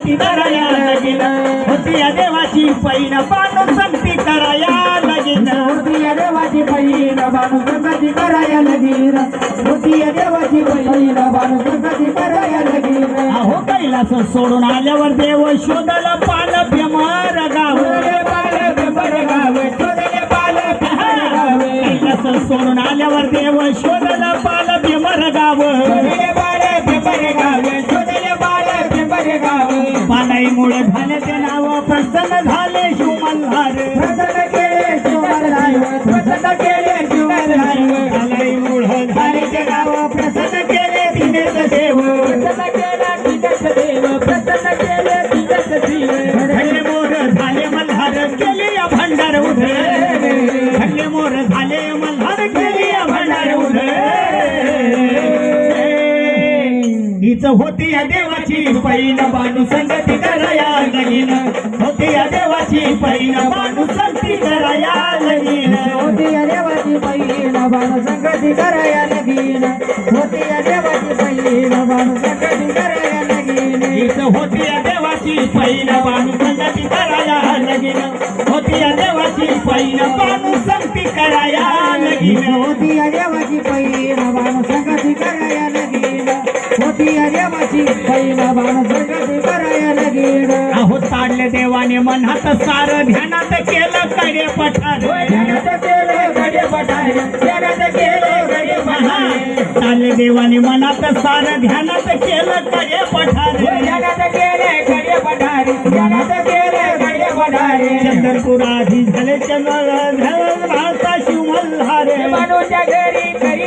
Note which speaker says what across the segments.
Speaker 1: कराया लगीन होती या देवाची पैन बांधून संगती कराया लगीन
Speaker 2: होती या देवाची बहीण बाणू संगती कराया लगीन होती या देवाची बहीण बाणू संगती कराया लगीन
Speaker 1: अहो कैलास सोडून आल्यावर देव शोधल पाल भ्यमर गाव
Speaker 2: शोधले पाल पिंपर गावे शोधले पाल पिंपर गावे
Speaker 1: कैलास सोडून आल्यावर देव शोधल पाल भ्यमर गाव
Speaker 2: गावे
Speaker 1: पानाईमुळे झाले ते नाव प्रसन्न झाले शिवमल्हार
Speaker 2: प्रसन्न केले शिवमल्हार प्रसन्न केले शिवमल्हार
Speaker 1: पानाईमुळे झाले ते नाव प्रसन्न केले दिनेश देव.
Speaker 2: प्रसन्न केला तिकट देव. प्रसन्न केले
Speaker 1: हीच होती या देवाची पैन. बाणू संगती कराया लगीन होती या देवाची पैन. बाणू संगती कराया लगीन
Speaker 2: होती या देवाची बहीण बाण संगती कराया लगीन होती या देवाची बहीण बाण संगती कराया लगीन
Speaker 1: हीच होती या देवाची पैन. बाणू संगती कराया लगीन होती या देवाची पैन. बाणू संगती कराया लगीन
Speaker 2: होती या देवाची बहीण बाण संगती देवाची बहीण बाण संगती कराया
Speaker 1: अहो ताडले देवाने मनात सार ध्यानात केलं कडे पठार
Speaker 2: ध्यानात पठार ध्यानात पठार
Speaker 1: ताडले देवाने मनात सार ध्यानात केलं कडे पठार
Speaker 2: ध्यानात केले गडे पठार ध्यानात पठार
Speaker 1: झाले चंद्र भाषा
Speaker 2: मानूच्या घरी घरी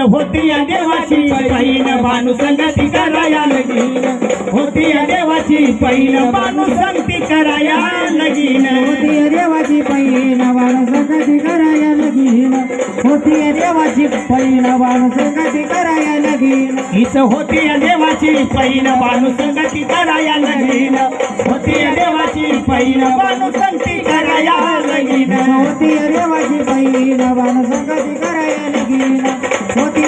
Speaker 1: होती या देवाची पैन बानू संगती कराया लगीन होती या देवाची पैन बानू संगती कराया लगीन
Speaker 2: होती देवाची बहीण वाण संगती कराया लगीन होती देवाची बहीण वाण संगती कराया लगीन
Speaker 1: हीच होती या देवाची पैन बानू संगती कराया लगीन होती पैन बानू संगती कराया लगीन
Speaker 2: होती संगती कराया लगीन संगती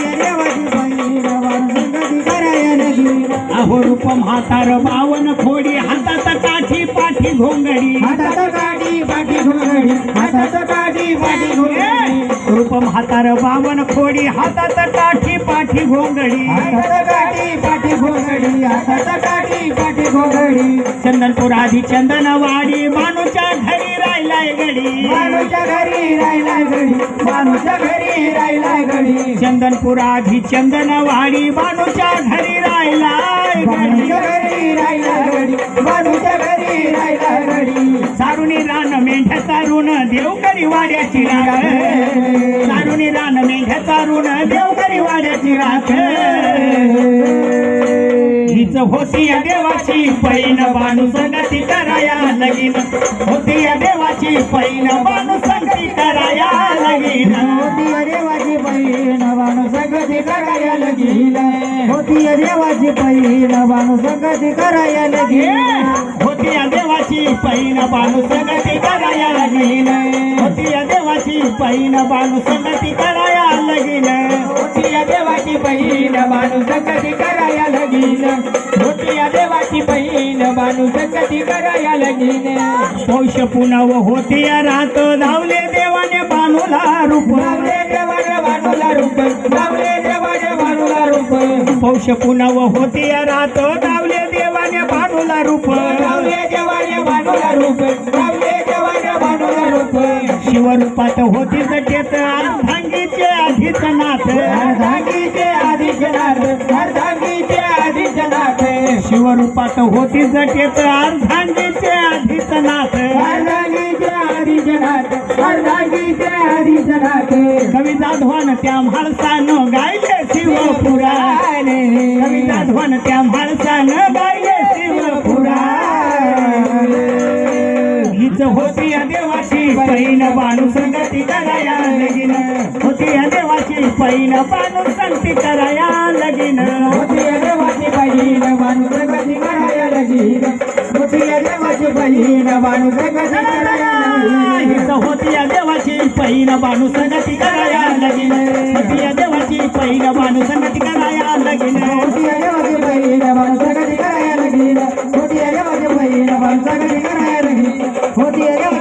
Speaker 2: कराया लगीन
Speaker 1: अहो बावन खोडी हातात काठी पाठी घोंगडी.
Speaker 2: हातात काठी पाठी घोंगडी हातात काठी पाठी घोंगडी.
Speaker 1: रूप म्हातार बावन खोडी हातात काठी पाठी घोंगडी.
Speaker 2: हातात काठी पाठी घोंगडी हातात काठी पाठी घोंगडी.
Speaker 1: चंदनपूर आधी चंदनवाडी मानूच्या घरी राहिलाय गडी.
Speaker 2: माणूच्या घरी राहिलाय घडी माणूच्या घरी राहिलाय घडी
Speaker 1: चंदनपूर आधी चंदनवाडी मानूच्या घरी राहिलाय गडी.
Speaker 2: माणूच्या घरी राहिलाय घडी माणूच्या
Speaker 1: मेंढ्या चारून देवकरी वाड्याची राख. सारुणी रान मेंढ्या चारून देवकरी वाड्याची राख. हीच होती या देवाची पैन बाणू संगती कराया लगीन. होती या देवाची पैन बाणू संगती कराया लगीन.
Speaker 2: होती देवाची बहीण बाणू संगती कराया लगीन. होती देवाची बहीण बाणू संगती कराया लगीन.
Speaker 1: होती या देवाची पैन बाणू संगती लगीन होती देवाची पैन बाणू संगती कराया लगीन.
Speaker 2: होती देवाची बहीण बाणू संगती कराया लगीन. होती देवाची बहीण बाणू संगती कराया लगीन.
Speaker 1: पौष पुनव होती या रात धावले देवाने बाणूला रूप.
Speaker 2: धावले देवाने बाणूला रूप. धावले देवाने बाणूला रूप.
Speaker 1: पौष पुनव होती या रात धावले देवाने बाणूला रूप.
Speaker 2: धावले देवाने बाणूला रूप. धावले
Speaker 1: शिवरूपात होती सटेत अर्धांगीचे आधीच नाथ
Speaker 2: अर्धांगीचे आदित्यनाथ. अर्धांगीचे आदित्यनाथ
Speaker 1: शिवरूपात होती जटेत अर्धांगीचे आधीच नाथ
Speaker 2: अर्धांगीचे आदिजनाथ अर्धांगीचे आदिजनाथ
Speaker 1: कवी जाधवान त्या म्हाळसानं गायले शिवपुरा कवी जाधवान त्या म्हाळसानं गायले पैन बाणू संगती कराया लगीन. होती या देवाची पैन बाणू संगती कराया लगीन. होती या देवाची पैन बाणू संगती
Speaker 2: देवाची पैन बाणू संगती कराया होती या देवाची पैन बाणू संगती कराया लगीन.
Speaker 1: होती देवाची पैन बाणू संगती कराया लगीन. होती देवाची पैन बाणू संगती कराया लगीन.
Speaker 2: होती या